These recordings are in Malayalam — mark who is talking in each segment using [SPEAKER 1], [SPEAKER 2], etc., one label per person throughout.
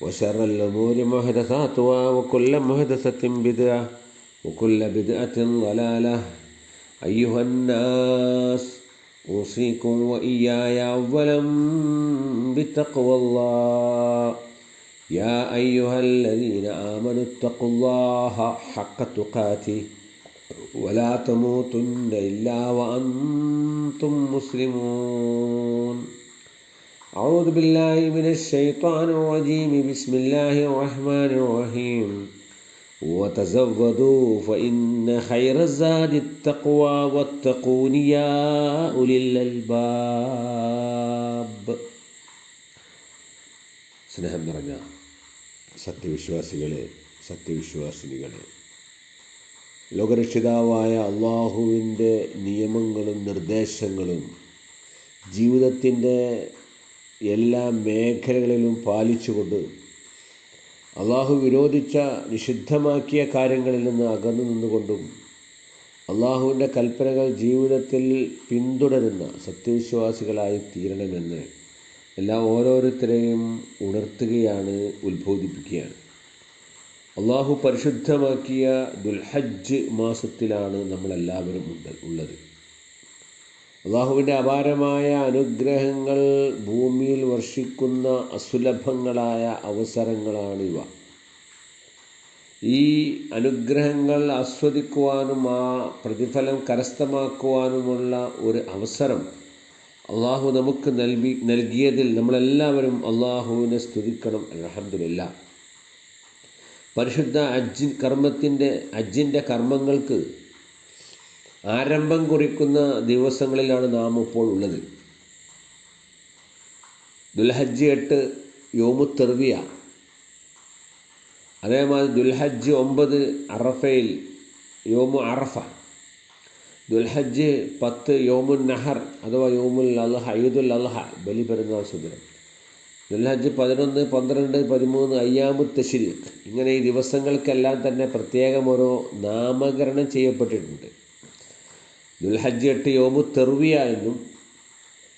[SPEAKER 1] وشر الأمور محدثاتها وكل محدثة بدعة وكل بدعة ضلالة. أيها الناس أوصيكم وإياي أولا بتقوى الله. يا أيها الذين آمنوا اتقوا الله حق تقاته ولا تموتن إلا وأنتم مسلمون. أعوذ بالله من الشيطان الرجيم بسم الله الرحمن الرحيم وتزودوا فإن خير الزاد التقوى واتقون يا أولي الألباب സ്നേഹം നിറഞ്ഞ സത്യവിശ്വാസികളെ സത്യവിശ്വാസിനികളെ ലോകരക്ഷിതാവായ അള്ളാഹുവിൻ്റെ നിയമങ്ങളും നിർദ്ദേശങ്ങളും ജീവിതത്തിൻ്റെ എല്ലാ മേഖലകളിലും പാലിച്ചുകൊണ്ട് അള്ളാഹു വിരോധിച്ച നിഷിദ്ധമാക്കിയ കാര്യങ്ങളിൽ നിന്ന് അകന്നു നിന്നുകൊണ്ടും അള്ളാഹുവിന്റെ കൽപ്പനകൾ ജീവിതത്തിൽ പിന്തുടരുന്ന സത്യവിശ്വാസികളായി തീരണമെന്ന് എല്ലാ ഓരോരുത്തരെയും ഉണർത്തുകയാണ് ഉത്ബോധിപ്പിക്കുകയാണ്. അള്ളാഹു പരിശുദ്ധമാക്കിയ ദുൽഹജ്ജ് മാസത്തിലാണ് നമ്മളെല്ലാവരും ഉണ്ട് ഉള്ളത്. അള്ളാഹുവിന്റെ അപാരമായ അനുഗ്രഹങ്ങൾ ഭൂമിയിൽ വർഷിക്കുന്ന അസുലഭങ്ങളായ അവസരങ്ങളാണിവ. ഈ അനുഗ്രഹങ്ങൾ ആസ്വദിക്കുവാനും ആ പ്രതിഫലം കരസ്ഥമാക്കുവാനുമുള്ള ഒരു അവസരം അള്ളാഹു നമുക്ക് നൽകി നൽകിയതിൽ നമ്മളെല്ലാവരും അള്ളാഹുവിനെ സ്തുതിക്കണം. അലഹമില്ല പരിശുദ്ധ അജ്ജി കർമ്മത്തിന്റെ അജ്ജിന്റെ കർമ്മങ്ങൾക്ക് ആരംഭം കുറിക്കുന്ന ദിവസങ്ങളിലാണ് നാം ഇപ്പോൾ ഉള്ളത്. ദുൽഹജ്ജ് എട്ട് യോമു തെർവിയ അതേമാതിരി ദുൽഹജ്ജ് ഒമ്പത് അറഫയിൽ യോമു അറഫ. ദുൽഹജ്ജ് പത്ത് യോമുൽ നഹർ അഥവാ യോമുൽ അൽഹ ഈദുൽ അൽഹ ബലി പെരുന്നാൾ സുദിനം. ദുൽഹജ്ജ് പതിനൊന്ന് പന്ത്രണ്ട് പതിമൂന്ന് അയ്യാമു തശ്രീഖ് ഇങ്ങനെ ഈ ദിവസങ്ങൾക്കെല്ലാം തന്നെ പ്രത്യേകം ഓരോ നാമകരണം ചെയ്യപ്പെട്ടിട്ടുണ്ട്. ദുൽഹജ്ജ് എട്ട് യോമു തെർവിയ എന്നും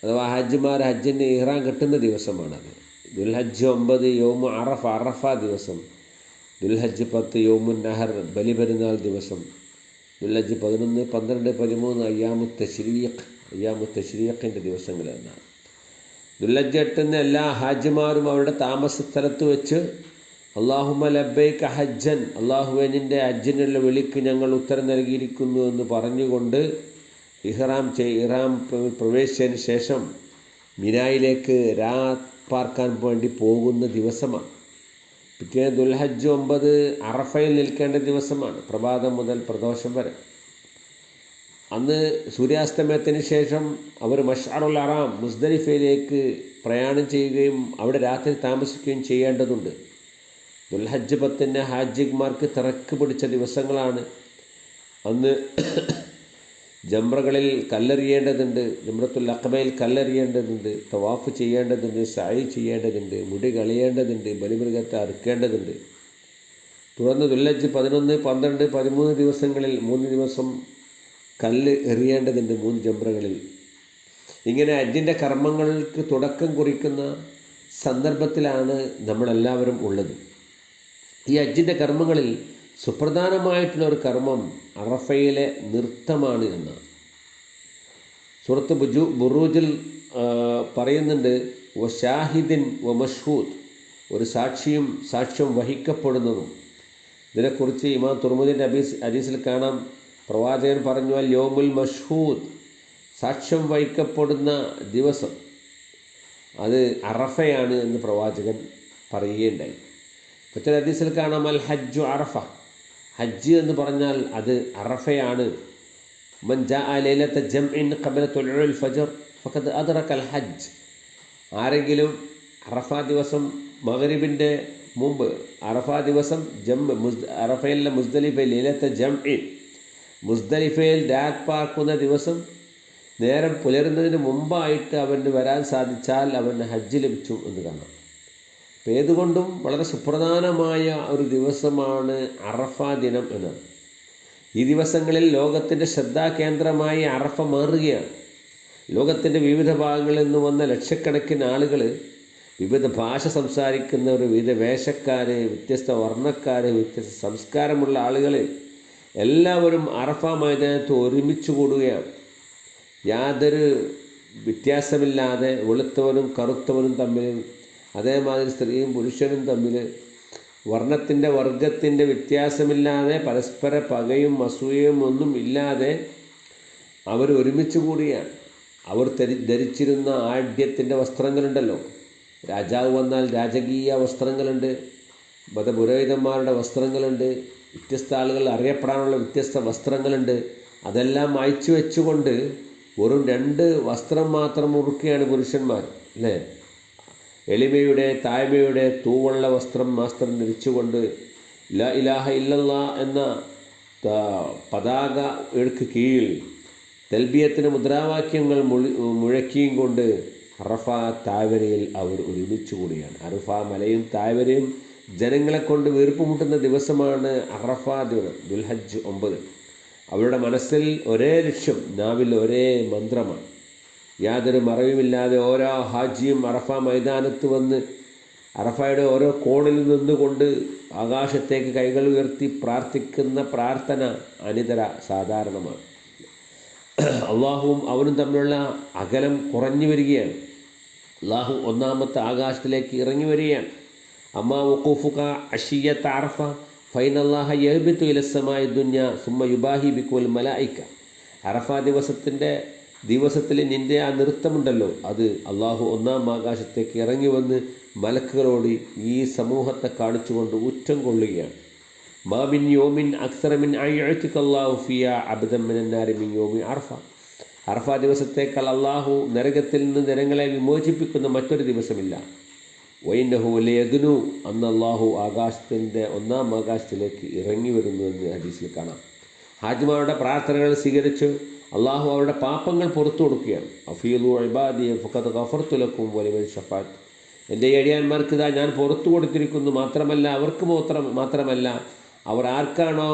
[SPEAKER 1] അഥവാ ഹജ്ജുമാർ ഹജ്ജിന് ഇഹ്റാൻ കെട്ടുന്ന ദിവസമാണത്. ദുൽഹജ്ജ് ഒമ്പത് യോമു അറഫ അറഫ ദിവസം. ദുൽഹജ്ജ് പത്ത് യോമു നഹർ ബലി പെരുന്നാൾ ദിവസം. ദുൽഹജ്ജ് പതിനൊന്ന് പന്ത്രണ്ട് പതിമൂന്ന് അയ്യാമു തശ്രീഖ് അയ്യാമു തശ്രീഖിന്റെ ദിവസങ്ങൾ എന്നാണ്. ദുൽഹജ്ജ് എട്ടുന്ന എല്ലാ ഹാജിമാരും അവരുടെ താമസ സ്ഥലത്ത് വെച്ച് അള്ളാഹുമ ലബൈക്ക് ഹജ്ജൻ അള്ളാഹുവെ നിന്റെ ഹജ്ജിനുള്ള വിളിക്ക് ഞങ്ങൾ ഉത്തരം നൽകിയിരിക്കുന്നു എന്ന് പറഞ്ഞുകൊണ്ട് ഇഹ്റാം ചെയ് ഇഹ്റാം പ്രവേശിച്ചതിന് ശേഷം മിനായിലേക്ക് രാ പാർക്കാൻ വേണ്ടി പോകുന്ന ദിവസമാണ്. പിറ്റേ ദുൽഹജ്ജ് ഒമ്പത് അറഫയിൽ നിൽക്കേണ്ട ദിവസമാണ് പ്രഭാതം മുതൽ പ്രദോഷം വരെ. അന്ന് സൂര്യാസ്തമയത്തിന് ശേഷം അവർ മഷാറുൽ അറാം മുസ്ദലിഫയിലേക്ക് പ്രയാണം ചെയ്യുകയും അവിടെ രാത്രി താമസിക്കുകയും ചെയ്യേണ്ടതുണ്ട്. ദുൽഹജ്ജ് പത്തിന്റെ ഹാജിമാർക്ക് തിരക്ക് പിടിച്ച ദിവസങ്ങളാണ്. അന്ന് ജംറകളിൽ കല്ലെറിയേണ്ടതുണ്ട് ജംറത്തുൽ അക്കബയിൽ കല്ലെറിയേണ്ടതുണ്ട് തവാഫ് ചെയ്യേണ്ടതുണ്ട് സായി ചെയ്യേണ്ടതുണ്ട് മുടി കളയേണ്ടതുണ്ട് ബലിമൃഗത്തെ അറുക്കേണ്ടതുണ്ട്. തുടർന്ന് ദുല്ലജ് പതിനൊന്ന് പന്ത്രണ്ട് പതിമൂന്ന് ദിവസങ്ങളിൽ മൂന്ന് ദിവസം കല്ല് എറിയേണ്ടതുണ്ട് മൂന്ന് ജംറകളിൽ. ഇങ്ങനെ അജിന്റെ കർമ്മങ്ങൾക്ക് തുടക്കം കുറിക്കുന്ന സന്ദർഭത്തിലാണ് നമ്മളെല്ലാവരും ഉള്ളത്. ഈ അജിന്റെ കർമ്മങ്ങളിൽ സുപ്രധാനമായിട്ടുള്ള ഒരു കർമ്മം അറഫയിലെ നൃത്തമാണ് എന്നാണ്. സുഹൃത്ത് ബുജു ബുറൂജിൽ പറയുന്നുണ്ട് ഒ ഷാഹിദിൻ വ മഷ്ഹൂദ് ഒരു സാക്ഷിയും സാക്ഷ്യം വഹിക്കപ്പെടുന്നതും. ഇതിനെക്കുറിച്ച് ഇമാം തുർമുദിന്റെ അബീസ് ഹദീസിൽ കാണാം. പ്രവാചകൻ പറഞ്ഞു അൽ യോമുൽ മഷ്ഹൂദ് സാക്ഷ്യം വഹിക്കപ്പെടുന്ന ദിവസം. അത് അറഫയാണ് എന്ന് പ്രവാചകൻ പറയുകയുണ്ടായി. മറ്റൊരു ഹദീസിൽ കാണാം അൽ ഹജ്ജു അറഫ ഹജ്ജ് എന്ന് പറഞ്ഞാൽ അത് അറഫയാണ്. മൻ ജാഅ ജം ജംഇൻ ഖബല തുൽഉൽ ഫജ്ർ ഫഖദ് അദ്റക അൽ ഹജ്ജ്. ആരെങ്കിലും അറഫ ദിവസം മഗ്രിബിന്റെ മുമ്പ് അറഫ ദിവസം ജം മുസ് അറഫയിലെ മുസ്ദലിഫയിൽ ലൈലത്തെ ജംഇൻ മുസ്ദലിഫയിൽ രാത് പാർക്കുന്ന ദിവസം നേരം പുലരുന്നതിന് മുമ്പായിട്ട് അവന് വരാൻ സാധിച്ചാൽ അവന് ഹജ്ജ് ലഭിച്ചു എന്ന് കാണാം. അപ്പം ഏതുകൊണ്ടും വളരെ സുപ്രധാനമായ ഒരു ദിവസമാണ് അറഫ ദിനം എന്ന്. ഈ ദിവസങ്ങളിൽ ലോകത്തിന്റെ ശ്രദ്ധാകേന്ദ്രമായി അറഫ മാറുകയാണ്. ലോകത്തിന്റെ വിവിധ ഭാഗങ്ങളിൽ നിന്ന് വന്ന ലക്ഷക്കണക്കിന് ആളുകൾ വിവിധ ഭാഷ സംസാരിക്കുന്നവർ വിവിധ വേഷക്കാർ വ്യത്യസ്ത വർണക്കാർ വ്യത്യസ്ത സംസ്കാരമുള്ള ആളുകൾ എല്ലാവരും അറഫ മൈതാനത്ത് ഒരുമിച്ച് കൂടുകയാണ്. യാതൊരു വ്യത്യാസമില്ലാതെ വെളുത്തവനും കറുത്തവനും തമ്മിൽ അതേമാതിരി സ്ത്രീയും പുരുഷനും തമ്മിൽ വർണത്തിന്റെ വർഗത്തിന്റെ വ്യത്യാസമില്ലാതെ പരസ്പര പകയും അസൂയയും ഒന്നും ഇല്ലാതെ അവർ ഒരുമിച്ച് കൂടിയാണ്. അവർ ധരി ധരിച്ചിരുന്ന ആഢ്യത്തിന്റെ വസ്ത്രങ്ങളുണ്ടല്ലോ. രാജാവ് വന്നാൽ രാജകീയ വസ്ത്രങ്ങളുണ്ട്. മതപുരോഹിതന്മാരുടെ വസ്ത്രങ്ങളുണ്ട്. വ്യത്യസ്ത ആളുകൾ അറിയപ്പെടാനുള്ള വ്യത്യസ്ത വസ്ത്രങ്ങളുണ്ട്. അതെല്ലാം അയച്ചു വെച്ചുകൊണ്ട് വെറും രണ്ട് വസ്ത്രം മാത്രം മുറുക്കുകയാണ് പുരുഷന്മാർ അല്ലേ? എളിമയുടെ താഴ്മയുടെ തൂവള്ള വസ്ത്രം മാത്രം ധരിച്ചുകൊണ്ട് ല ഇലാഹ ഇല്ലല്ല എന്ന പതാക എടുക്ക് കീഴിൽ തെൽബിയത്തിന് മുദ്രാവാക്യങ്ങൾ മുഴി മുഴക്കിയും കൊണ്ട് അറഫ താഴ്വരയിൽ അവർ ഒരുമിച്ച് കൂടിയാണ് അറഫ മലയും താഴ്വരയും ജനങ്ങളെ കൊണ്ട് വീർപ്പുമുട്ടുന്ന ദിവസമാണ് അറഫ ദിനം ദുൽഹജ്ജ് ഒമ്പത്. അവരുടെ മനസ്സിൽ ഒരേ ലക്ഷ്യം നാവിൽ ഒരേ മന്ത്രമാണ്. യാതൊരു മറവുമില്ലാതെ ഓരോ ഹാജിയും അറഫ മൈതാനത്ത് വന്ന് അറഫയുടെ ഓരോ കോണിൽ നിന്നുകൊണ്ട് ആകാശത്തേക്ക് കൈകൾ ഉയർത്തി പ്രാർത്ഥിക്കുന്ന പ്രാർത്ഥന അനിതര സാധാരണമാണ്. അള്ളാഹുവും അവനും തമ്മിലുള്ള അകലം കുറഞ്ഞു വരികയാണ്. അള്ളാഹു ഒന്നാമത്തെ ആകാശത്തിലേക്ക് ഇറങ്ങി വരികയാണ്. അമ്മ വക്കൂഫുക അഷിയ താർഫ ഫൈനല്ലാഹ യഹബിത്തു ഇലസമായ ദുന്യ സുമ്മ യുബാഹി ബിക്കുൽ മലായിക്ക അറഫ ദിവസത്തിന്റെ ദിവസത്തിൽ നിന്റെ ആ നൃത്തമുണ്ടല്ലോ. അത് അള്ളാഹു ഒന്നാം ആകാശത്തേക്ക് ഇറങ്ങി വന്ന് മലക്കുകളോട് ഈ സമൂഹത്തെ കാണിച്ചുകൊണ്ട് ഉറ്റം കൊള്ളുകയാണ്. മാമിൻ യോമിൻ അക്സറമിൻ അയ്യത്തിക്കല്ലാഹു ഫിയ അബദമിനാരി മിൻ യോമി അർഫ. അർഫ ദിവസത്തേക്കാൾ അള്ളാഹു നരകത്തിൽ നിന്ന് ജനങ്ങളെ വിമോചിപ്പിക്കുന്ന മറ്റൊരു ദിവസമില്ല. വൈനഹു ലേഖനു അന്ന് അള്ളാഹു ആകാശത്തിന്റെ ഒന്നാം ആകാശത്തിലേക്ക് ഇറങ്ങി വരുന്നു എന്ന് ഹദീസിൽ കാണാം. ഹാജിമാരുടെ പ്രാർത്ഥനകൾ സ്വീകരിച്ച്. അള്ളാഹു അവരുടെ പാപങ്ങൾ പുറത്തു കൊടുക്കുകയാണ്. അഫീലു അബാദി ഫുഖത്ത് ഗഫർത്തുലക്കും വലിയ ഷഫാത്ത്. എന്റെ എടിയാന്മാർക്ക് ഇതാ ഞാൻ പുറത്തു കൊടുത്തിരിക്കുന്നു. മാത്രമല്ല അവർക്ക് മാത്രം മാത്രമല്ല അവർ ആർക്കാണോ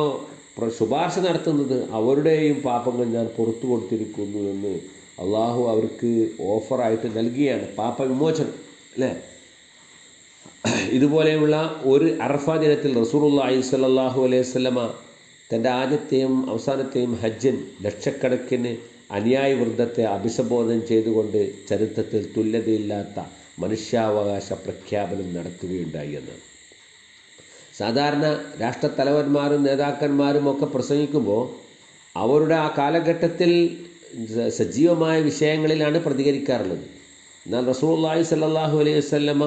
[SPEAKER 1] ശുപാർശ നടത്തുന്നത് അവരുടെയും പാപങ്ങൾ ഞാൻ പുറത്തു കൊടുത്തിരിക്കുന്നു എന്ന് അള്ളാഹു അവർക്ക് ഓഫറായിട്ട് നൽകിയാണ്. പാപ വിമോചനം അല്ലേ? ഇതുപോലെയുള്ള ഒരു അറഫ ദിനത്തിൽ റസൂറുല്ലാഹി സ്വല്ലല്ലാഹു അലൈഹി വസല്ലമ തന്റെ ആദ്യത്തെയും അവസാനത്തെയും ഹജ്ജൻ ലക്ഷക്കണക്കിന് അനുയായി വൃന്ദത്തെ അഭിസംബോധന ചെയ്തുകൊണ്ട് ചരിത്രത്തിൽ തുല്യതയില്ലാത്ത മനുഷ്യാവകാശ പ്രഖ്യാപനം നടത്തുകയുണ്ടായി എന്ന്. സാധാരണ രാഷ്ട്രത്തലവന്മാരും നേതാക്കന്മാരും ഒക്കെ പ്രസംഗിക്കുമ്പോൾ അവരുടെ ആ കാലഘട്ടത്തിൽ സജീവമായ വിഷയങ്ങളിലാണ് പ്രതികരിക്കാറുള്ളത്. എന്നാൽ റസൂലുള്ളാഹി സല്ലാഹു അലൈഹി വസല്ലമ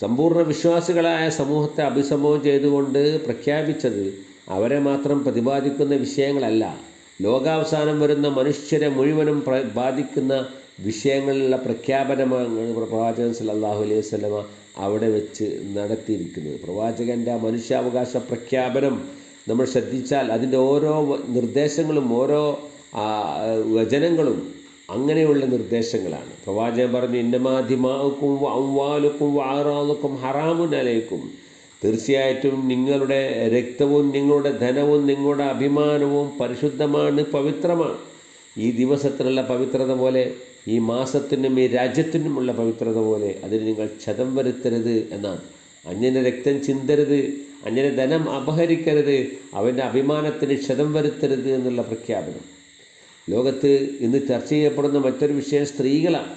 [SPEAKER 1] സമ്പൂർണ വിശ്വാസികളായ സമൂഹത്തെ അഭിസംബോധന ചെയ്തുകൊണ്ട് പ്രഖ്യാപിച്ചത് അവരെ മാത്രം പ്രതിപാദിക്കുന്ന വിഷയങ്ങളല്ല. ലോകാവസാനം വരുന്ന മനുഷ്യരെ മുഴുവനും ബാധിക്കുന്ന വിഷയങ്ങളിലുള്ള പ്രഖ്യാപനമാണ് പ്രവാചകൻ സല്ലാഹു അലൈഹി വസ്ലമ അവിടെ വെച്ച് നടത്തിയിരിക്കുന്നത്. പ്രവാചകന്റെ മനുഷ്യാവകാശ പ്രഖ്യാപനം നമ്മൾ ശ്രദ്ധിച്ചാൽ അതിന്റെ ഓരോ നിർദ്ദേശങ്ങളും ഓരോ വചനങ്ങളും അങ്ങനെയുള്ള നിർദ്ദേശങ്ങളാണ്. പ്രവാചകൻ പറഞ്ഞു ഇന്നമാധിമാക്കും ഔവാലുക്കും വാറാവുക്കും ഹറാമുൻ അലൈക്കും തീർച്ചയായിട്ടും നിങ്ങളുടെ രക്തവും നിങ്ങളുടെ ധനവും നിങ്ങളുടെ അഭിമാനവും പരിശുദ്ധമാണ് പവിത്രമാണ്. ഈ ദിവസത്തിനുള്ള പവിത്രത പോലെ ഈ മാസത്തിനും ഈ രാജ്യത്തിനുമുള്ള പവിത്രത പോലെ അതിന് നിങ്ങൾ ക്ഷതം വരുത്തരുത് എന്നാണ്. അന്യന്റെ രക്തം ചിന്തരുത് അന്യനെ ധനം അപഹരിക്കരുത് അവന്റെ അഭിമാനത്തിന് ക്ഷതം വരുത്തരുത് എന്നുള്ള പ്രഖ്യാപനം. ലോകത്ത് ഇന്ന് ചർച്ച ചെയ്യപ്പെടുന്ന മറ്റൊരു വിഷയം സ്ത്രീകളാണ്.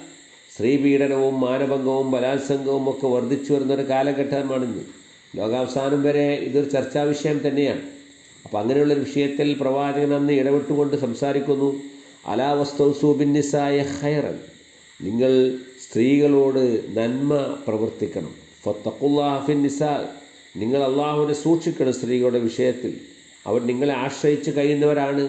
[SPEAKER 1] സ്ത്രീ പീഡനവും മാനഭംഗവും ബലാത്സംഗവും ഒക്കെ വർദ്ധിച്ചു വരുന്നൊരു കാലഘട്ടമാണിന്ന്. ലോകാവസാനം വരെ ഇതൊരു ചർച്ചാ വിഷയം തന്നെയാണ്. അപ്പോൾ അങ്ങനെയുള്ളൊരു വിഷയത്തിൽ പ്രവാചകൻ അന്ന് ഇടപെട്ടുകൊണ്ട് സംസാരിക്കുന്നു. അലാ വസ്തൗസൂബിന്നിസായ ഹൈറൻ നിങ്ങൾ സ്ത്രീകളോട് നന്മ പ്രവർത്തിക്കണം. ഫത്തഖുല്ലാഫിൻ നിസാ നിങ്ങൾ അള്ളാഹുവിനെ സൂക്ഷിക്കണം സ്ത്രീകളുടെ വിഷയത്തിൽ. അവർ നിങ്ങളെ ആശ്രയിച്ച് കഴിയുന്നവരാണ്.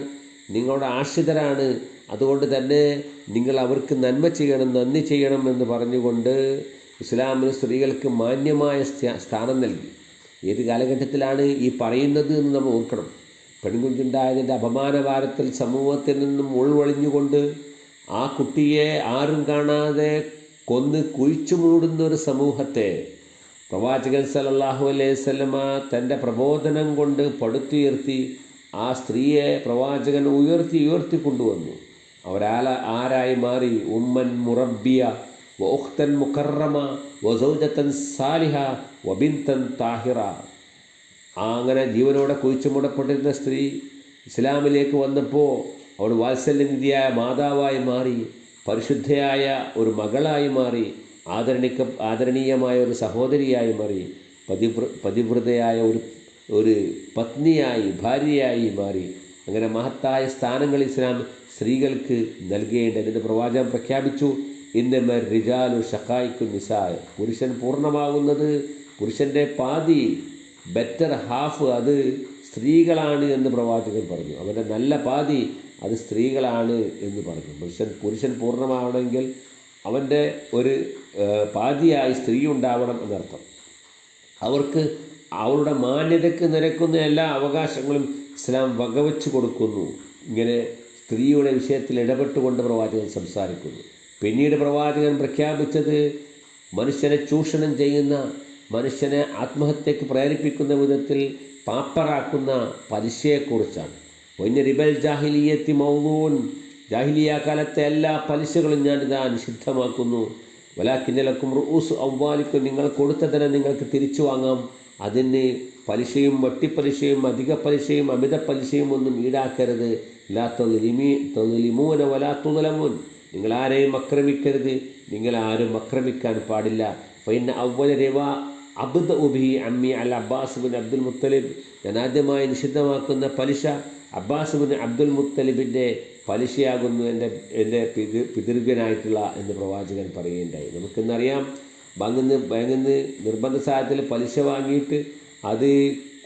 [SPEAKER 1] നിങ്ങളുടെ ആശ്രിതരാണ്. അതുകൊണ്ട് തന്നെ നിങ്ങൾ അവർക്ക് നന്മ ചെയ്യണം നന്ദി ചെയ്യണം എന്ന് പറഞ്ഞുകൊണ്ട് ഇസ്ലാമിന് സ്ത്രീകൾക്ക് മാന്യമായ സ്ഥാനം നൽകി. ഏത് കാലഘട്ടത്തിലാണ് ഈ പറയുന്നത് എന്ന് നമ്മൾ ഓർക്കണം. പെൺകുഞ്ഞുണ്ടായതിന്റെ അപമാനഭാരത്തിൽ സമൂഹത്തിൽ നിന്നും ഉൾവളിഞ്ഞുകൊണ്ട് ആ കുട്ടിയെ ആരും കാണാതെ കൊന്ന് കുഴിച്ചു മൂടുന്ന ഒരു സമൂഹത്തെ പ്രവാചകൻ സലല്ലാഹു അലൈഹി സ്വലമ തന്റെ പ്രബോധനം കൊണ്ട് പടുത്തുയർത്തി ആ സ്ത്രീയെ പ്രവാചകൻ ഉയർത്തി ഉയർത്തി കൊണ്ടുവന്നു. അവരാല ആരായി മാറി? ഉമ്മൻ മുറബിയ വഖ്തൻ മുക്കറമ വസൗജത്തൻ സാലിഹ വബിന്തൻ താഹിറ അങ്ങനെ ജീവനോടെ കുഴിച്ചു മൂടപ്പെട്ടിരുന്ന സ്ത്രീ ഇസ്ലാമിലേക്ക് വന്നപ്പോൾ അവൾ വാത്സല്യനിധിയായ മാതാവായി മാറി പരിശുദ്ധയായ ഒരു മകളായി മാറി ആദരണിക്ക ആദരണീയമായ ഒരു സഹോദരിയായി മാറി പതിവ്ര പതിവ്രതയായ ഒരു ഒരു പത്നിയായി ഭാര്യയായി മാറി. അങ്ങനെ മഹത്തായ സ്ഥാനങ്ങൾ ഇസ്ലാം സ്ത്രീകൾക്ക് നൽകേണ്ടത് പ്രവാചകം പ്രഖ്യാപിച്ചു. ഇന്നമ റിജാലു ഷക്കായിക്കു നിസായ. പുരുഷൻ പൂർണമാകുന്നത് പുരുഷന്റെ പാതി ബെറ്റർ ഹാഫ് അത് സ്ത്രീകളാണ് എന്ന് പ്രവാചകൻ പറഞ്ഞു. അവന്റെ നല്ല പാതി അത് സ്ത്രീകളാണ് എന്ന് പറഞ്ഞു. പുരുഷൻ പുരുഷൻ പൂർണമാവണമെങ്കിൽ അവന്റെ ഒരു പാതിയായി സ്ത്രീ ഉണ്ടാവണം എന്നർത്ഥം. അവർക്ക് അവരുടെ മാന്യതയ്ക്ക് നിരക്കുന്ന എല്ലാ അവകാശങ്ങളും ഇസ്ലാം വകവെച്ച് കൊടുക്കുന്നു. ഇങ്ങനെ സ്ത്രീയുടെ വിഷയത്തിൽ ഇടപെട്ടുകൊണ്ട് പ്രവാചകൻ സംസാരിക്കുന്നു. പിന്നീട് പ്രവാചകൻ പ്രഖ്യാപിച്ചത് മനുഷ്യനെ ചൂഷണം ചെയ്യുന്ന മനുഷ്യനെ ആത്മഹത്യക്ക് പ്രേരിപ്പിക്കുന്ന വിധത്തിൽ പാപ്പറാക്കുന്ന പലിശയെക്കുറിച്ചാണ്. ഒന്ന് റിബൽ ജാഹിലിയത്തി മൗനൂൻ ജാഹിലിയ കാലത്തെ എല്ലാ പലിശകളും ഞാനിതാ നിഷിദ്ധമാക്കുന്നു. വലാക്കിന്നലക്കും റൂസ് ഔവാലിക്കും നിങ്ങൾ കൊടുത്തതിനെ നിങ്ങൾക്ക് തിരിച്ചു വാങ്ങാം. അതിന് പലിശയും വട്ടിപ്പലിശയും അധിക പലിശയും അമിത പലിശയും ഒന്നും ഈടാക്കരുത്. ലാ തൊലിമി തൊലിമൂന വലാ നിങ്ങൾ ആരെയും ആക്രമിക്കരുത് നിങ്ങൾ ആരും ആക്രമിക്കാൻ പാടില്ല. ഫൈന അവല രവ അബ്ദ ഉബി അമ്മി അൽ അബ്ബാസ് ബിൻ അബ്ദുൽ മുത്തലിബ്. ഞാൻ ആദ്യമായി നിഷിദ്ധമാക്കുന്ന പലിശ അബ്ബാസ് ബിൻ അബ്ദുൽ മുത്തലിബിന്റെ പലിശയാകുന്നു എന്റെ എന്റെ പിതൃ പിതൃകനായിട്ടുള്ള എന്ന് പ്രവാചകൻ പറയുകയുണ്ടായി. നമുക്കിന്നറിയാം ബാങ്കിന്ന് ബാങ്കിന്ന് നിർബന്ധ സാഹചര്യത്തിൽ പലിശ വാങ്ങിയിട്ട് അത്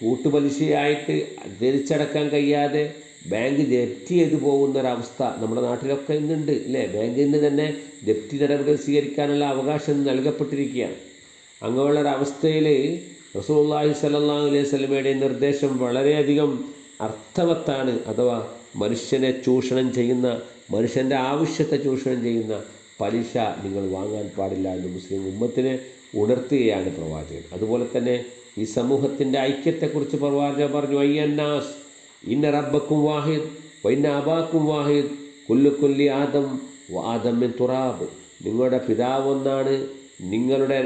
[SPEAKER 1] കൂട്ടുപലിശയായിട്ട് തിരിച്ചടക്കാൻ കഴിയാതെ ബാങ്ക് ജപ്തി ചെയ്തു പോകുന്ന ഒരവസ്ഥ നമ്മുടെ നാട്ടിലൊക്കെ ഇന്നുണ്ട് ബാങ്കിൽ നിന്ന് തന്നെ ജപ്തി നടപടികൾ സ്വീകരിക്കാനുള്ള അവകാശം നൽകപ്പെട്ടിരിക്കുകയാണ്. അങ്ങനെയുള്ള അങ്ങനെയുള്ളൊരവസ്ഥയിൽ റസൂല്ലാഹി സല്ലല്ലാഹു അലൈഹി സ്വലമയുടെ നിർദ്ദേശം വളരെയധികം അർത്ഥവത്താണ് അഥവാ മനുഷ്യനെ ചൂഷണം ചെയ്യുന്ന മനുഷ്യന്റെ ആവശ്യത്തെ ചൂഷണം ചെയ്യുന്ന പലിശ നിങ്ങൾ വാങ്ങാൻ പാടില്ല എന്ന് മുസ്ലിം ഉമ്മത്തിനെ ഉണർത്തുകയാണ് പ്രവാചകൻ. അതുപോലെ തന്നെ ഈ സമൂഹത്തിന്റെ ഐക്യത്തെക്കുറിച്ച് പ്രവാചകൻ പറഞ്ഞു അയ്യന്നാസ് ഇന്ന റബ്ബക്കും വാഹിദ് വൈന്ന അബാക്കും വാഹിദ് കുല്ലു കുല്ലി ആദം ആദമ്മിൻ മിൻ തുറാബ്. നിങ്ങളുടെ പിതാവൊന്നാണ് നിങ്ങളുടെ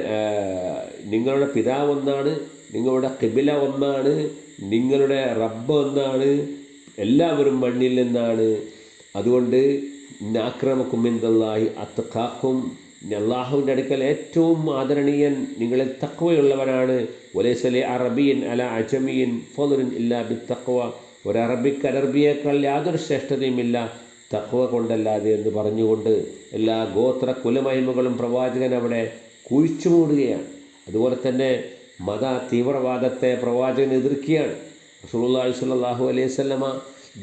[SPEAKER 1] നിങ്ങളുടെ പിതാവൊന്നാണ് നിങ്ങളുടെ കിബില ഒന്നാണ് നിങ്ങളുടെ റബ്ബ് ഒന്നാണ് എല്ലാവരും മണ്ണിൽ നിന്നാണ്. അതുകൊണ്ട് ആക്രമക്കും എന്തല്ലായി അത്തക്കാക്കും അള്ളാഹുവിന്റെ അടുക്കൽ ഏറ്റവും ആദരണീയൻ നിങ്ങളിൽ തക്വയുള്ളവനാണ്. ഒലേസലെ അറബിയൻ അല അജമിയൻ ഫോദറിൻ ഇല്ലാ ബി തക്വ ഒരു അറബിക്ക് അറബിയേക്കാൾ യാതൊരു ശ്രേഷ്ഠതയുമില്ല. തക്വ കൊണ്ടല്ലാതെ എന്ന് പറഞ്ഞുകൊണ്ട് എല്ലാ ഗോത്ര കുലമഹിമകളും പ്രവാചകൻ അവിടെ കുഴിച്ചു മൂടുകയാണ്. അതുപോലെ തന്നെ മത തീവ്രവാദത്തെ പ്രവാചകൻ എതിർക്കുകയാണ്. റസൂലുള്ളാഹി സ്വല്ലല്ലാഹു അലൈഹി വസല്ലമ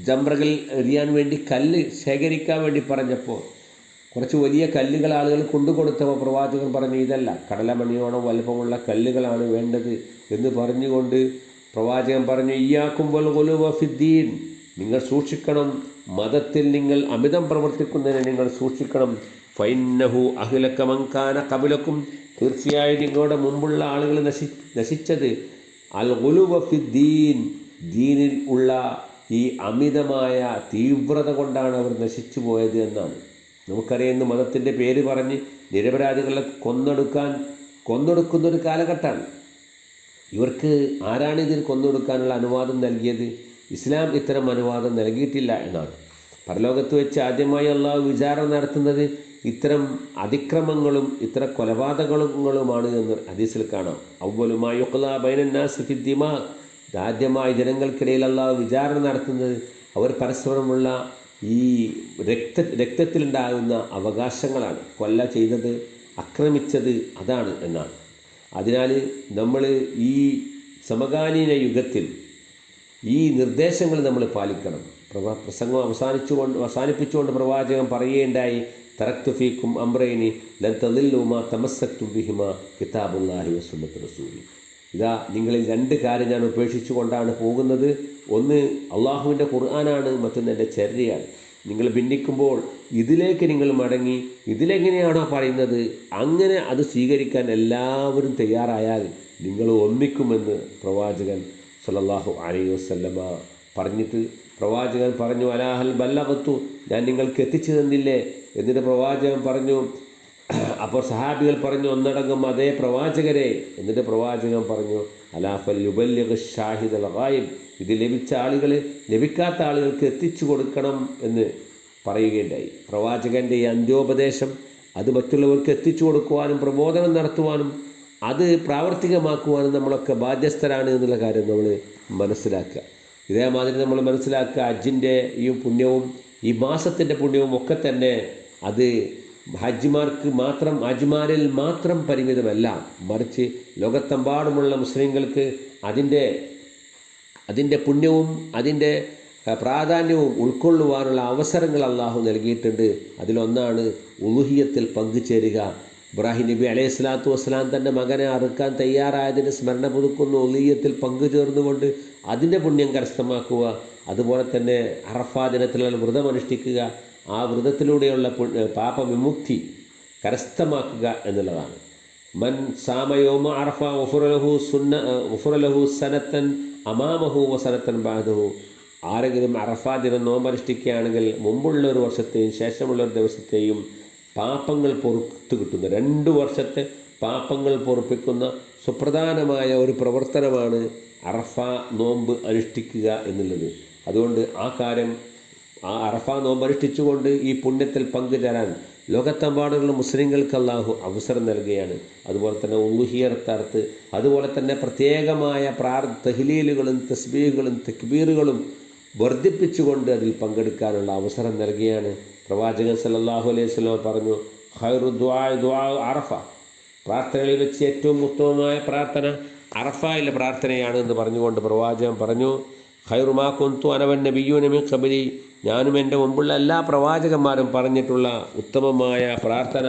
[SPEAKER 1] ജംറകിൽ എറിയാൻ വേണ്ടി കല്ല് ശേഖരിക്കാൻ വേണ്ടി പറഞ്ഞപ്പോൾ കുറച്ച് വലിയ കല്ലുകൾ ആളുകൾ കൊണ്ടുകൊടുത്തപ്പോൾ പ്രവാചകൻ പറഞ്ഞു ഇതല്ല കടലമണിയോളം വലുപ്പമുള്ള കല്ലുകളാണ് വേണ്ടത് എന്ന് പറഞ്ഞുകൊണ്ട് പ്രവാചകൻ പറഞ്ഞു ഇയാക്കുമ്പോൾ ഫിദ്ദീൻ നിങ്ങൾ സൂക്ഷിക്കണം മതത്തിൽ നിങ്ങൾ അമിതം പ്രവർത്തിക്കുന്നതിന് നിങ്ങൾ സൂക്ഷിക്കണം. ഫൈന്നഹു അഖിലക്കമങ്കാന കപിലക്കും തീർച്ചയായും നിങ്ങളുടെ മുമ്പുള്ള ആളുകൾ നശി നശിച്ചത് അൽ ദീൻ. ദീനിൽ ഉള്ള ഈ അമിതമായ തീവ്രത കൊണ്ടാണ് അവർ നശിച്ചു പോയത് എന്നാണ്. നമുക്കറിയാം ഇന്ന് മതത്തിന്റെ പേര് പറഞ്ഞ് നിരപരാധികളെ കൊന്നൊടുക്കാൻ കൊന്നൊടുക്കുന്ന ഒരു കാലഘട്ടമാണ്. ഇവർക്ക് ആരാണ് ഇതിൽ കൊന്നൊടുക്കാനുള്ള അനുവാദം നൽകിയത്? ഇസ്ലാം ഇത്തരം അനുവാദം നൽകിയിട്ടില്ല എന്നാണ്. പരലോകത്ത് വെച്ച് ആദ്യമായി അള്ളാഹു വിചാരണ നടത്തുന്നത് ഇത്തരം അതിക്രമങ്ങളും ഇത്തരം കൊലപാതകങ്ങളുമാണ് എന്ന് ഹദീസിൽ കാണാം. അവലുമായി ബൈനന്നാസിഫിദ്ദിമാ ആദ്യമായി ജനങ്ങൾക്കിടയിൽ അള്ളാഹു വിചാരണ നടത്തുന്നത് അവർ പരസ്പരമുള്ള ഈ രക്ത രക്തത്തിലുണ്ടാകുന്ന അവകാശങ്ങളാണ്. കൊല്ല ചെയ്തത് അക്രമിച്ചത് അതാണ് എന്നാണ്. അതിനാൽ നമ്മൾ ഈ സമകാലീന യുഗത്തിൽ ഈ നിർദ്ദേശങ്ങൾ നമ്മൾ പാലിക്കണം. പ്രവാ പ്രസംഗം അവസാനിച്ചുകൊണ്ട് അവസാനിപ്പിച്ചുകൊണ്ട് പ്രവാചകൻ പറയുകയുണ്ടായി തറക്തുഫീക്കും അമ്രൈനി ലൻ തദില്ലുമ തമസ്സക്തു ബിഹിമ കിതാബുല്ലാഹി വസുന്നത്ത് റസൂലി. ഇതാ നിങ്ങളിൽ രണ്ട് കാര്യം ഞാൻ ഉപേക്ഷിച്ചുകൊണ്ടാണ് പോകുന്നത്. ഒന്ന് അള്ളാഹുവിന്റെ ഖുർആനാണ് മറ്റൊന്ന് എന്റെ ചര്യയാണ് നിങ്ങൾ ഭിന്നിക്കുമ്പോൾ ഇതിലേക്ക് നിങ്ങൾ മടങ്ങി ഇതിലെങ്ങനെയാണോ പറയുന്നത് അങ്ങനെ അത് സ്വീകരിക്കാൻ എല്ലാവരും തയ്യാറായാൽ നിങ്ങൾ ഒന്നിക്കുമെന്ന് പ്രവാചകൻ സല്ലല്ലാഹു അലൈഹി വസല്ലമ പറഞ്ഞിട്ട് പ്രവാചകൻ പറഞ്ഞു അലാഹൽ ബല്ലവത്തു ഞാൻ നിങ്ങൾക്ക് എത്തിച്ചു തന്നില്ലേ എന്നിട്ട് പ്രവാചകൻ പറഞ്ഞു അപ്പോൾ സഹാബികൾ പറഞ്ഞു ഒന്നടങ്കം അതേ പ്രവാചകരെ. എന്നിട്ട് പ്രവാചകൻ പറഞ്ഞു അലാഫൽ യുബല്യക ഷാഹിദ് അൽ ഇത് ലഭിച്ച ആളുകൾ ലഭിക്കാത്ത ആളുകൾക്ക് എത്തിച്ചു കൊടുക്കണം എന്ന് പറയുകയുണ്ടായി. പ്രവാചകന്റെ ഈ അന്ത്യോപദേശം അത് മറ്റുള്ളവർക്ക് എത്തിച്ചു കൊടുക്കുവാനും പ്രബോധനം നടത്തുവാനും അത് പ്രാവർത്തികമാക്കുവാനും നമ്മളൊക്കെ ബാധ്യസ്ഥരാണ് എന്നുള്ള കാര്യം നമ്മൾ മനസ്സിലാക്കുക. ഇതേമാതിരി നമ്മൾ മനസ്സിലാക്കുക അജിന്റെ ഈ പുണ്യവും ഈ മാസത്തിന്റെ പുണ്യവും ഒക്കെ തന്നെ അത് ഹജ്ജിമാർക്ക് മാത്രം ഹജ്ജിമാരിൽ മാത്രം പരിമിതമല്ല. മറിച്ച് ലോകത്തെമ്പാടുമുള്ള മുസ്ലിങ്ങൾക്ക് അതിന്റെ അതിന്റെ പുണ്യവും അതിന്റെ പ്രാധാന്യവും ഉൾക്കൊള്ളുവാനുള്ള അവസരങ്ങൾ അള്ളാഹു നൽകിയിട്ടുണ്ട്. അതിലൊന്നാണ് ഉലുഹിയത്തിൽ പങ്കുചേരുക. ഇബ്രാഹിം നബി അലൈഹി സ്വലാത്തു വസ്സലാം തന്റെ മകനെ അറുക്കാൻ തയ്യാറായതിന് സ്മരണ പുതുക്കുന്ന. ഉലുഹിയത്തിൽ പങ്കുചേർന്നുകൊണ്ട് അതിന്റെ പുണ്യം കരസ്ഥമാക്കുക. അതുപോലെ തന്നെ അറഫാ ദിനത്തിലുള്ള വ്രതം അനുഷ്ഠിക്കുക. ആ വ്രതത്തിലൂടെയുള്ള പാപവിമുക്തി കരസ്ഥമാക്കുക എന്നുള്ളതാണ്. മൻ സാമയോമ അറഫ ഉഫുറലഹു സുന്ന ഉഫുറലഹു സനത്തൻ അമാമഹു വസനത്തൻ ബാധഹു ആരെങ്കിലും അറഫാ ദിനം നോമ്പനുഷ്ഠിക്കുകയാണെങ്കിൽ മുമ്പുള്ള ഒരു വർഷത്തെയും ശേഷമുള്ള ഒരു ദിവസത്തെയും പാപങ്ങൾ പൊറുത്ത് കിട്ടുന്ന. രണ്ട് വർഷത്തെ പാപങ്ങൾ പൊറുപ്പിക്കുന്ന സുപ്രധാനമായ ഒരു പ്രവർത്തനമാണ് അറഫ നോമ്പ് അനുഷ്ഠിക്കുക എന്നുള്ളത്. അതുകൊണ്ട് ആ കാര്യം ആ അറഫ നോമ്പ് അനുഷ്ഠിച്ചുകൊണ്ട് ഈ പുണ്യത്തിൽ പങ്കുചേരാൻ ലോകത്തെമ്പാടുള്ള മുസ്ലിങ്ങൾക്ക് അള്ളാഹു അവസരം നൽകുകയാണ്. അതുപോലെ തന്നെ ഉലുഹിയർത്തർത്ത് അതുപോലെ തന്നെ പ്രത്യേകമായ പ്രാർ തഹ്ലീലുകളും തസ്ബീഹുകളും തക്ബീറുകളും വർദ്ധിപ്പിച്ചുകൊണ്ട് അതിൽ പങ്കെടുക്കാനുള്ള അവസരം നൽകുകയാണ്. പ്രവാചകൻ സല്ലല്ലാഹു അലൈഹി വസല്ലം പറഞ്ഞു ഹൈറു അറഫ. പ്രാർത്ഥനകളിൽ വെച്ച് ഏറ്റവും ഉത്തമമായ പ്രാർത്ഥന അറഫയിലെ പ്രാർത്ഥനയാണ് എന്ന് പറഞ്ഞുകൊണ്ട് പ്രവാചകൻ പറഞ്ഞു ഖൈറുമാ കുന്തു അനവൻ നബിയൂനമി കബലി ഞാനും എന്റെ മുമ്പുള്ള എല്ലാ പ്രവാചകന്മാരും പറഞ്ഞിട്ടുള്ള ഉത്തമമായ പ്രാർത്ഥന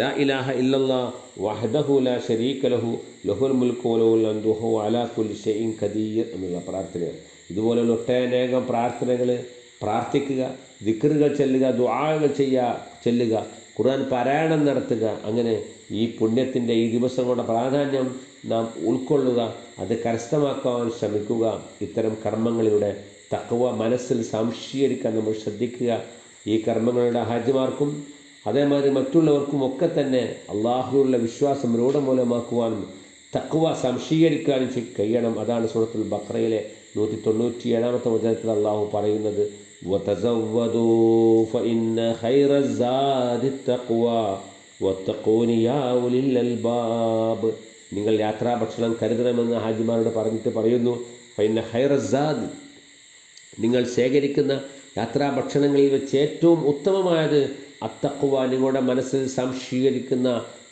[SPEAKER 1] ലാ ഇലാഹ ഇല്ലല്ലാ വഹദഹു ലാ ഷരീക ലഹു ലഹുൽ മുൽക്കു അന്തുഹു അലാഖുൽ ഷൈഇൻ ഖദീർ എന്നുള്ള പ്രാർത്ഥനയാണ്. ഇതുപോലുള്ള ഒട്ടനേകം പ്രാർത്ഥനകൾ പ്രാർത്ഥിക്കുക ദിക്കറുകൾ ചെല്ലുക ദുആകൾ ചെയ്യുക ചെല്ലുക ഖുർആൻ പാരായണം നടത്തുക അങ്ങനെ ഈ പുണ്യത്തിന്റെ ഈ ദിവസങ്ങളുടെ പ്രാധാന്യം നാം ഉൾക്കൊള്ളുക അത് കരസ്ഥമാക്കാൻ ശ്രമിക്കുക. ഇത്തരം കർമ്മങ്ങളിലൂടെ തക്കവ മനസ്സിൽ സംശീകരിക്കാൻ നമ്മൾ ശ്രദ്ധിക്കുക. ഈ കർമ്മങ്ങളുടെ ഹാജിമാർക്കും അതേമാതിരി മറ്റുള്ളവർക്കും ഒക്കെ തന്നെ അള്ളാഹുവിലുള്ള വിശ്വാസം രൂഢമൂലമാക്കുവാനും തക്കുവ സംശീകരിക്കാനും കഴിയണം. അതാണ് സുഹൃത്തുൽ ബക്രയിലെ നൂറ്റി തൊണ്ണൂറ്റി ഏഴാമത്തെ വചനത്തിൽ അള്ളാഹു പറയുന്നത് അൽബാബ് നിങ്ങൾ യാത്രാഭക്ഷണം കരുതണമെന്ന് ഹാജിമാരോട് പറഞ്ഞിട്ട് പറയുന്നു ഫൈന ഹൈറസാദ് നിങ്ങൾ ശേഖരിക്കുന്ന യാത്രാഭക്ഷണങ്ങളിൽ വെച്ച് ഏറ്റവും ഉത്തമമായത് അത്തക്കുവ നിങ്ങളുടെ മനസ്സിൽ സംശീകരിക്കുന്ന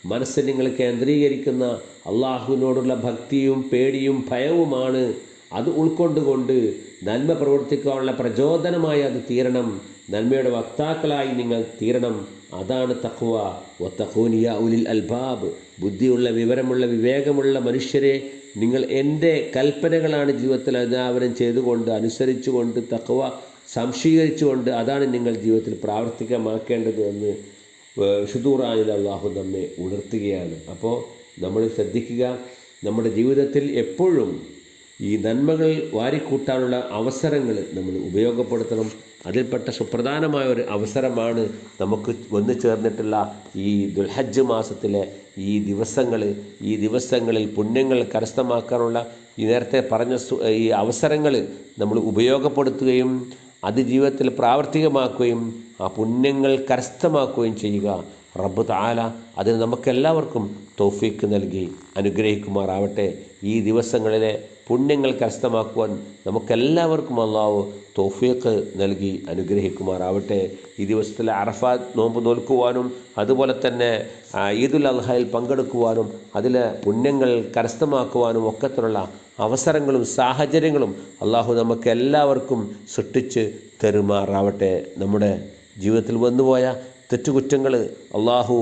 [SPEAKER 1] മനസ്സ് നിങ്ങൾ കേന്ദ്രീകരിക്കുന്ന അള്ളാഹുവിനോടുള്ള ഭക്തിയും പേടിയും ഭയവുമാണ്. അത് ഉൾക്കൊണ്ടുകൊണ്ട് നന്മ പ്രവർത്തിക്കാനുള്ള പ്രചോദനമായി അത് തീരണം. നന്മയുടെ വക്താക്കളായി നിങ്ങൾ തീരണം. അതാണ് തഖ്വ. ഒത്തഖൂനിയ ഉലിൽ അൽബാബ്. ബുദ്ധിയുള്ള വിവരമുള്ള വിവേകമുള്ള മനുഷ്യരെ നിങ്ങൾ എന്റെ കൽപ്പനകളാണ് ജീവിതത്തിൽ അനാവരണം ചെയ്തുകൊണ്ട് അനുസരിച്ചുകൊണ്ട് തഖ്വ സംശീകരിച്ചുകൊണ്ട് അതാണ് നിങ്ങൾ ജീവിതത്തിൽ പ്രാവർത്തികമാക്കേണ്ടത് എന്ന് ഷുദൂറാനിൽ അള്ളാഹു നമ്മെ ഉണർത്തുകയാണ്. അപ്പോൾ നമ്മൾ ശ്രദ്ധിക്കുക നമ്മുടെ ജീവിതത്തിൽ എപ്പോഴും ഈ നന്മകൾ വാരിക്കൂട്ടാനുള്ള അവസരങ്ങൾ നമ്മൾ ഉപയോഗപ്പെടുത്തണം. അതിൽപ്പെട്ട സുപ്രധാനമായ ഒരു അവസരമാണ് നമുക്ക് വന്നു ചേർന്നിട്ടുള്ള ഈ ദുൽഹജ്ജ് മാസത്തിലെ ഈ ദിവസങ്ങൾ ഈ ദിവസങ്ങളിൽ പുണ്യങ്ങൾ കരസ്ഥമാക്കാനുള്ള ഈ നേരത്തെ പറഞ്ഞ ഈ അവസരങ്ങൾ നമ്മൾ ഉപയോഗപ്പെടുത്തുകയും അത് ജീവിതത്തിൽ പ്രാവർത്തികമാക്കുകയും ആ പുണ്യങ്ങൾ കരസ്ഥമാക്കുകയും ചെയ്യുക. റബ്ബ് താല അതിന് നമുക്കെല്ലാവർക്കും തോഫീക്ക് നൽകി അനുഗ്രഹിക്കുമാറാവട്ടെ. ഈ ദിവസങ്ങളിലെ പുണ്യങ്ങൾ കരസ്ഥമാക്കുവാൻ നമുക്കെല്ലാവർക്കും അള്ളാവ് തോഫീക്ക് നൽകി അനുഗ്രഹിക്കുമാറാവട്ടെ. ഈ ദിവസത്തിലെ അറഫാത്ത് നോമ്പ് നോൽക്കുവാനും അതുപോലെ തന്നെ ഈദുൽ അൽഹയിൽ പങ്കെടുക്കുവാനും അതിലെ പുണ്യങ്ങൾ കരസ്ഥമാക്കുവാനും ഒക്കത്തിലുള്ള അവസരങ്ങളും സാഹചര്യങ്ങളും അള്ളാഹു നമുക്ക് എല്ലാവർക്കും സൃഷ്ടിച്ച് തരുമാറാവട്ടെ. നമ്മുടെ ജീവിതത്തിൽ വന്നുപോയ തെറ്റുകുറ്റങ്ങൾ അള്ളാഹു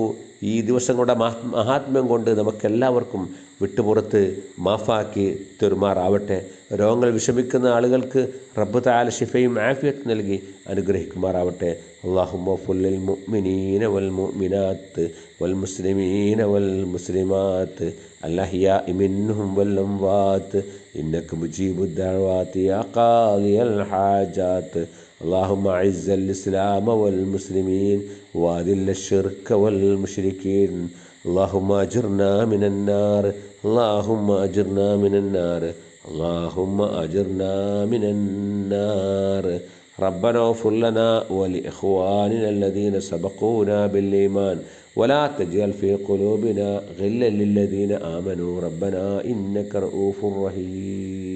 [SPEAKER 1] ഈ ദിവസങ്ങളുടെ മഹാത്മ്യം കൊണ്ട് നമുക്കെല്ലാവർക്കും വിട്ടുപുറത്ത് മാഫാക്കി തെരുമാറാവട്ടെ. രോഗങ്ങൾ വിഷമിക്കുന്ന ആളുകൾക്ക് റബ്ബ് താല ഷിഫയും ആഫിയത്ത് നൽകി അനുഗ്രഹിക്കുമാറാവട്ടെ. അള്ളാഹു മൊഫുല്ലിൽ മുഅ്മിനീന വൽ മുഅ്മിനാത്ത് വൽ മുസ്ലിമീന വൽ മുസ്ലിമാത്ത്. അല്ലഹിയ ഇമിൻഹും വൽ അംവാത്ത്. ഇന്നക മുജീബുദ്ദഅവാത്ത് യാ ഖാദിയൽ ഹാജാത്ത്. اللهم أعز الإسلام والمسلمين وأذل الشرك والمشركين. اللهم أجرنا من النار. اللهم أجرنا من النار. اللهم أجرنا من النار. ربنا اغفر لنا ولإخواننا الذين سبقونا بالإيمان. ولا تجعل في قلوبنا غلا للذين آمنوا. ربنا إنك رؤوف رحيم.